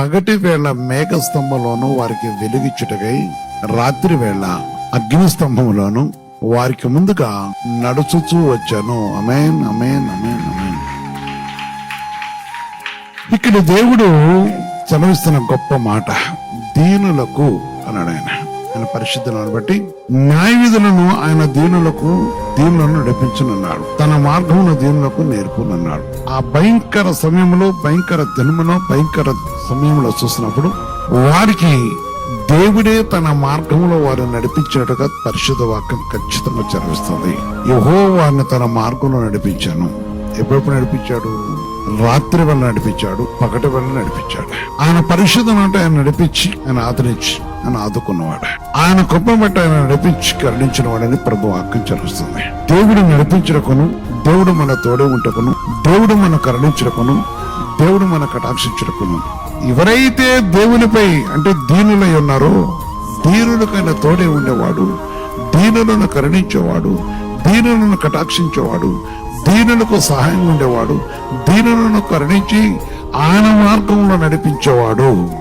పగటి వేళ మేఘ స్తంభంలోను వారికి వెలుగిచ్చుటకై రాత్రి వేళ అగ్ని స్తంభంలోను వారికి ముందుగా నడుచుచూ వచ్చాను. అమేన్ అమేన్ అమేన్ అమేన్ ఇక్కడ దేవుడు చదివిస్తున్న గొప్ప మాట దీనులకు అన్నాడు ఆయన. ఆయన పరిశుద్ధులను బట్టి న్యాయ విధులను ఆయన దీనులకు దీనులను నడిపించనున్నాడు. తన మార్గమును దీనులకు నేర్పునన్నాడు. ఆ భయంకర సమయంలో భయంకర దినములో భయంకర సమయంలో చూసినప్పుడు వారికి దేవుడే తన మార్గంలో వారు నడిపించినట్టుగా పరిశుద్ధ వాక్యం ఖచ్చితంగా చదివిస్తుంది. యహో వారిని తన మార్గంలో నడిపించాను. ఎప్పుడెప్పుడు నడిపించాడు? రాత్రి వల్ల నడిపించాడు పగటి వల్ల నడిపించాడు. ఆయన పరిశుద్ధం అంటే ఆయన నడిపించి ఆయన ఆదరించి ఆయన ఆదుకున్నవాడు. ఆయన కృప బట్టి ఆయన నడిపించి కరుణించిన వాడని ప్రభు వాక్యం చదువుతుంది. దేవుడు నడిపించడకును దేవుడు మన తోడే ఉంటకును దేవుడు మన కరుణించడకును దేవుడు మన కటాక్షించడకును ఎవరైతే దేవునిపై అంటే దీనులై ఉన్నారో దీనులకైనా తోడే ఉండేవాడు దీనులను కరుణించేవాడు దీనులను కటాక్షించేవాడు దీనులకు సహాయం ఉండేవాడు దీనులను కరుణించి ఆయన మార్గంలో నడిపించేవాడు.